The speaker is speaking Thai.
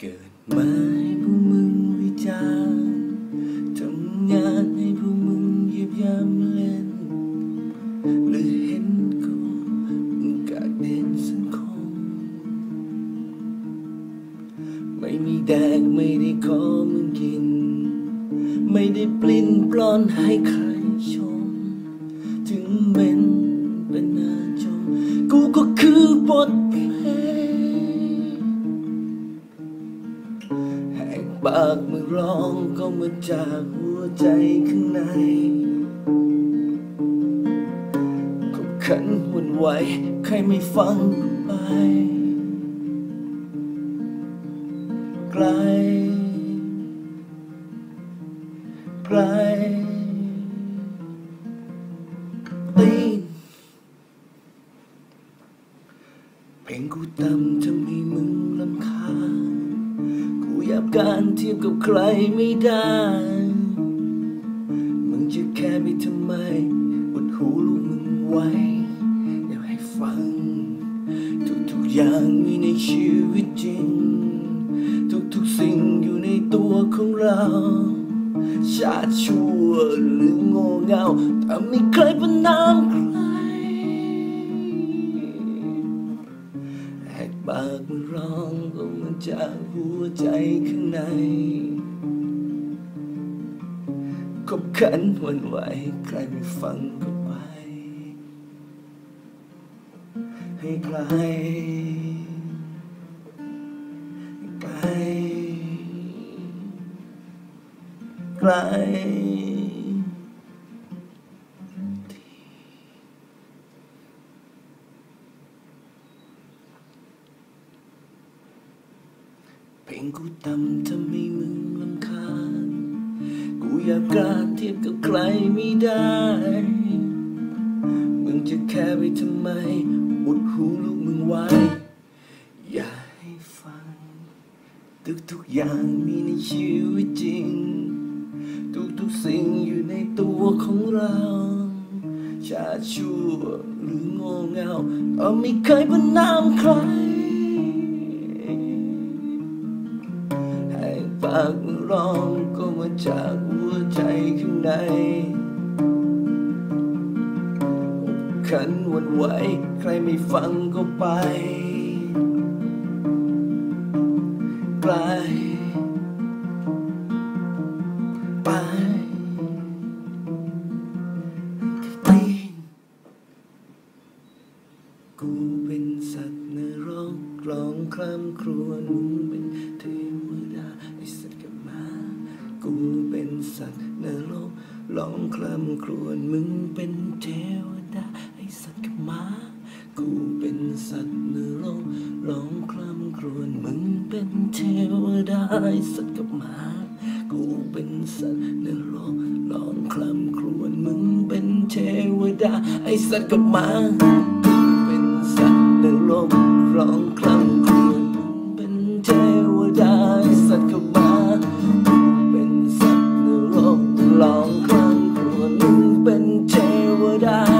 เกิ ไม่ได้ปลิ้นปลอนให้ใครชม ถึงเป็นเป็นนาจม กูก็คือบทเพลงแหกปากมือร้องก็มาจากหัวใจข้างในขบขันหวันไหวใครไม่ฟังไป ไกล เพลงกูต่ำทำให้มึงลำคาญกูอยากการเทียบกับใครไม่ได้ มึงจะแค่ไปทำไมอดหูลูกมึงไว้ อยากให้ฟัง ทุกๆอย่างมีในชีวิตจริง ทุกๆสิ่งอยู่ในตัวของเราชาติชั่วหรือโง่เง่าแต่ไม่เคยประนามใคร ปากมันร้องก็มันจากหัวใจข้างในขบขันหวันไหวใครไม่ฟังก็ไป ให้ไกลไกลไกล เพลงกูต่ำทำให้มึงลำคาญ กูอยากกล้าเทียบกับใครไม่ได้ มึงจะแค่ไปทำไมอุดหูลูกมึงไว้ อย่าให้ฟัง ทุกๆอย่างมีในชีวิตจริง ทุกๆสิ่งอยู่ในตัวของเราชาชั่วหรือโง่เง่าก็ไม่เคยประนามใคร ข้างในขันวันไหว ใครไม่ฟังก็ไปไกลไปตีนกูเป็นสัตว์นรกร้องคร่ำครวญมึงเป็น ร้องคร่ำครวญมึงเป็นเทวดาไอสัตว์กับหมากูเป็นสัตว์นโลกร้องคร่ำครวญมึงเป็นเทวดาไอสัตว์กับหมากูเป็นสัตว์นโลกร้องคร่ำครวญมึงเป็นเทวดาไอสัตว์กับหมา down.